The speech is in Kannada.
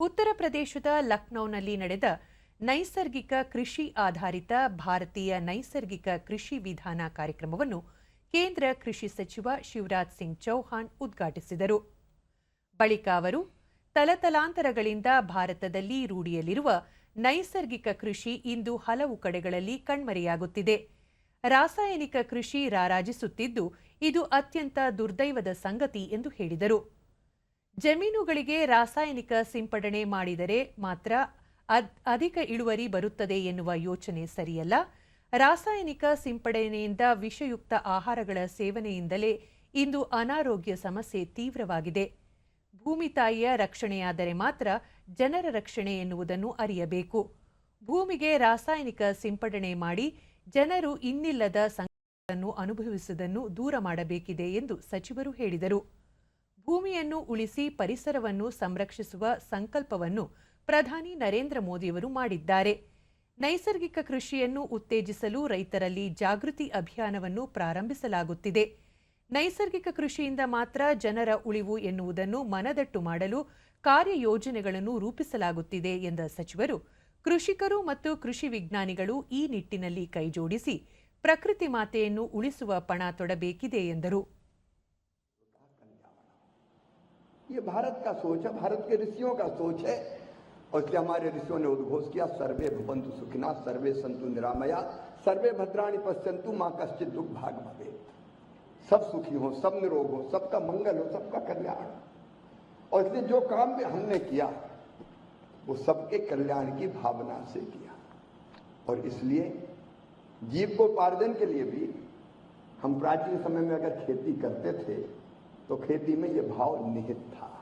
ಉತ್ತರ ಪ್ರದೇಶದ ಲಕ್ನೌನಲ್ಲಿ ನಡೆದ ನೈಸರ್ಗಿಕ ಕೃಷಿ ಆಧಾರಿತ ಭಾರತೀಯ ನೈಸರ್ಗಿಕ ಕೃಷಿ ವಿಧಾನ ಕಾರ್ಯಕ್ರಮವನ್ನು ಕೇಂದ್ರ ಕೃಷಿ ಸಚಿವ ಶಿವರಾಜ್ ಸಿಂಗ್ ಚೌಹಾಣ್ ಉದ್ಘಾಟಿಸಿದರು. ಬಳಿಕ ಅವರು, ತಲತಲಾಂತರಗಳಿಂದ ಭಾರತದಲ್ಲಿ ರೂಢಿಯಲ್ಲಿರುವ ನೈಸರ್ಗಿಕ ಕೃಷಿ ಇಂದು ಹಲವು ಕಡೆಗಳಲ್ಲಿ ಕಣ್ಮರೆಯಾಗುತ್ತಿದೆ. ರಾಸಾಯನಿಕ ಕೃಷಿ ರಾರಾಜಿಸುತ್ತಿದ್ದು, ಇದು ಅತ್ಯಂತ ದುರ್ದೈವದ ಸಂಗತಿ ಎಂದು ಹೇಳಿದರು. ಜಮೀನುಗಳಿಗೆ ರಾಸಾಯನಿಕ ಸಿಂಪಡಣೆ ಮಾಡಿದರೆ ಮಾತ್ರ ಅಧಿಕ ಇಳುವರಿ ಬರುತ್ತದೆ ಎನ್ನುವ ಯೋಚನೆ ಸರಿಯಲ್ಲ. ರಾಸಾಯನಿಕ ಸಿಂಪಡಣೆಯಿಂದ ವಿಷಯುಕ್ತ ಆಹಾರಗಳ ಸೇವನೆಯಿಂದಲೇ ಇಂದು ಅನಾರೋಗ್ಯ ಸಮಸ್ಯೆ ತೀವ್ರವಾಗಿದೆ. ಭೂಮಿ ತಾಯಿಯ ರಕ್ಷಣೆಯಾದರೆ ಮಾತ್ರ ಜನರ ರಕ್ಷಣೆ ಎನ್ನುವುದನ್ನು ಅರಿಯಬೇಕು. ಭೂಮಿಗೆ ರಾಸಾಯನಿಕ ಸಿಂಪಡಣೆ ಮಾಡಿ ಜನರು ಇನ್ನಿಲ್ಲದ ಸಂಕಟಗಳನ್ನು ಅನುಭವಿಸುವುದನ್ನು ದೂರ ಮಾಡಬೇಕಿದೆ ಎಂದು ಸಚಿವರು ಹೇಳಿದರು. ಭೂಮಿಯನ್ನು ಉಳಿಸಿ ಪರಿಸರವನ್ನು ಸಂರಕ್ಷಿಸುವ ಸಂಕಲ್ಪವನ್ನು ಪ್ರಧಾನಿ ನರೇಂದ್ರ ಮೋದಿಯವರು ಮಾಡಿದ್ದಾರೆ. ನೈಸರ್ಗಿಕ ಕೃಷಿಯನ್ನು ಉತ್ತೇಜಿಸಲು ರೈತರಲ್ಲಿ ಜಾಗೃತಿ ಅಭಿಯಾನವನ್ನು ಪ್ರಾರಂಭಿಸಲಾಗುತ್ತಿದೆ. ನೈಸರ್ಗಿಕ ಕೃಷಿಯಿಂದ ಮಾತ್ರ ಜನರ ಉಳಿವು ಎನ್ನುವುದನ್ನು ಮನದಟ್ಟು ಮಾಡಲು ಕಾರ್ಯಯೋಜನೆಗಳನ್ನು ರೂಪಿಸಲಾಗುತ್ತಿದೆ ಎಂದ ಸಚಿವರು, ಕೃಷಿಕರು ಮತ್ತು ಕೃಷಿ ವಿಜ್ಞಾನಿಗಳು ಈ ನಿಟ್ಟಿನಲ್ಲಿ ಕೈಜೋಡಿಸಿ ಪ್ರಕೃತಿ ಮಾತೆಯನ್ನು ಉಳಿಸುವ ಪಣ ತೊಡಬೇಕಿದೆ ಎಂದರು. ये भारत का सोच है, भारत के ऋषियों का सोच है। और इसलिए हमारे ऋषियों ने उद्घोष किया, सर्वे भवंतु सुखिना, सर्वे संतु निरामया, सर्वे भद्राणि पश्यंतु माँ कश्चित दुख भाग भवे सब सुखी हो, सब निरोग हो, सबका मंगल हो, सबका कल्याण और इसलिए जो काम भी हमने किया, वो सबके कल्याण की भावना से किया। और इसलिए जीविकोपार्जन के लिए भी हम प्राचीन समय में अगर खेती करते थे तो खेती में ये भाव निहित था।